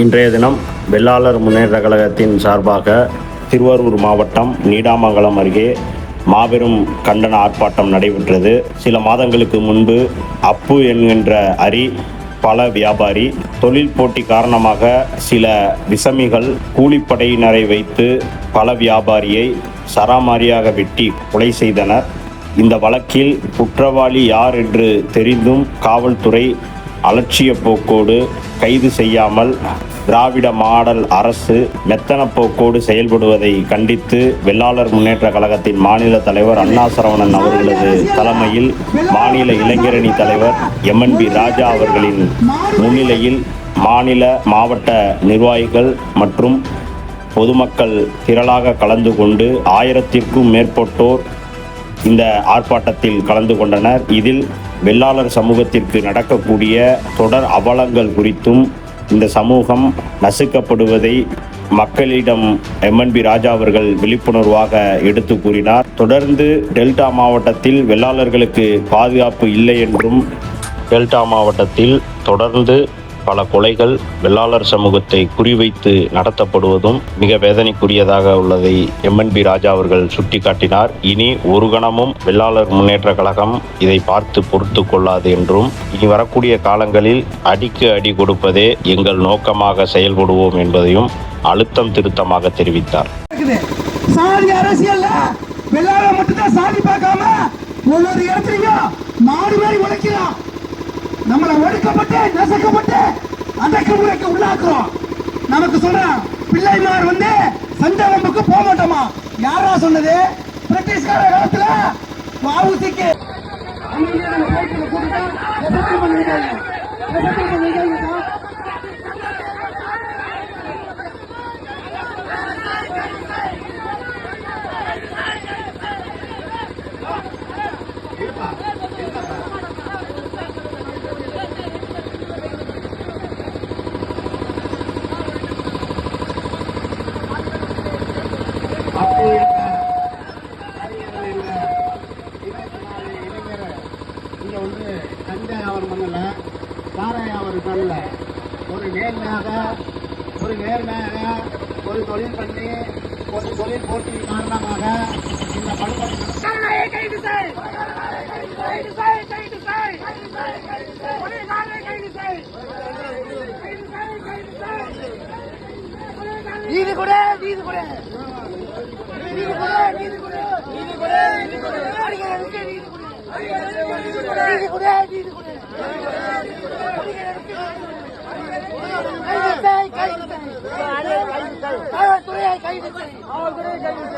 இன்றைய தினம் வெள்ளாளர் முன்னேற்ற கழகத்தின் சார்பாக திருவாரூர் மாவட்டம் நீடாமங்கலம் அருகே மாபெரும் கண்டன ஆர்ப்பாட்டம் நடைபெற்றது. சில மாதங்களுக்கு முன்பு அப்பு என்கின்ற அரி பல வியாபாரி தொழில் போட்டி காரணமாக சில விசமிகள் கூலிப்படையினரை வைத்து பல வியாபாரியை சராமாரியாக வெட்டி கொலை செய்தனர். இந்த வழக்கில் குற்றவாளி யார் என்று தெரிந்தும் காவல்துறை அலட்சிய போக்கோடு கைது செய்யாமல் திராவிட மாடல் அரசு மெத்தன போக்கோடு செயல்படுவதை கண்டித்து வெள்ளாளர் முன்னேற்ற கழகத்தின் மாநில தலைவர் அண்ணா சரவணன் அவர்களது தலைமையில் மாநில இளைஞரணி தலைவர் எம்என்பி ராஜா அவர்களின் முன்னிலையில் மாநில மாவட்ட நிர்வாகிகள் மற்றும் பொதுமக்கள் திரளாக கலந்து கொண்டு ஆயிரத்திற்கும் மேற்பட்டோர் இந்த ஆர்ப்பாட்டத்தில் கலந்து கொண்டனர். இதில் வெள்ளாளர் சமூகத்திற்கு நடக்கக்கூடிய தொடர் அவலங்கள் குறித்தும் இந்த சமூகம் நசுக்கப்படுவதை மக்களிடம் எம்என்பி ராஜா அவர்கள் விழிப்புணர்வாக எடுத்து கூறினார். தொடர்ந்து டெல்டா மாவட்டத்தில் வெள்ளாளர்களுக்கு பாதுகாப்பு இல்லை என்றும் டெல்டா மாவட்டத்தில் தொடர்ந்து பல கொலைகள் வெள்ளாளர் சமூகத்தை குறிவைத்து நடத்தப்படுவதும் மிக வேதனைக்குரியதாக உள்ளதை எம்என்பி ராஜா அவர்கள் சுட்டிக்காட்டினார். இனி ஒரு கணமும் வெள்ளாளர் முன்னேற்ற கழகம் இதை பார்த்து பொறுத்து கொள்ளாது என்றும் இனி வரக்கூடிய காலங்களில் அடிக்கு அடி கொடுப்பதே எங்கள் நோக்கமாக செயல்படுவோம் என்பதையும் அழுத்தம் திருத்தமாக தெரிவித்தார். சாதி மட்டும்தான் சாதி பார்க்காம ஒவ்வொரு இடத்துலயும் மாடு மாதிரி உழைக்கிறான். நம்மளை ஒடுக்கப்பட்டு நசுக்கப்பட்டு அடக்குமுறைக்கு உள்ளாக்குறோம். நமக்கு சொல்றான் பிள்ளைமார் வந்து சண்டை வம்புக்கு போக மாட்டோமா? யாரா சொன்னது? பிரிட்டிஷ்கார காலத்துல வாவுசிக்கு அப்போ சாராய வியாபாரம் பண்ணல ஒரு நேர்மையாக ஒரு நேர்மையாக ஒரு தொழில் பண்ணி ஒரு தொழில் போட்டி காரணமாக இந்த படுகொலை கைது செய்! கைது செய் கைது செய் கைது செய் கைது செய்! நீதி கொடு நீதி கொடு! நீதி கொடு நீதி கொடு! நீதி கொடு நீதி கொடு! நீதி கொடு! நீதி கொடு நீதி கொடு கைது செய் கைது செய் காவல்துறையை கைது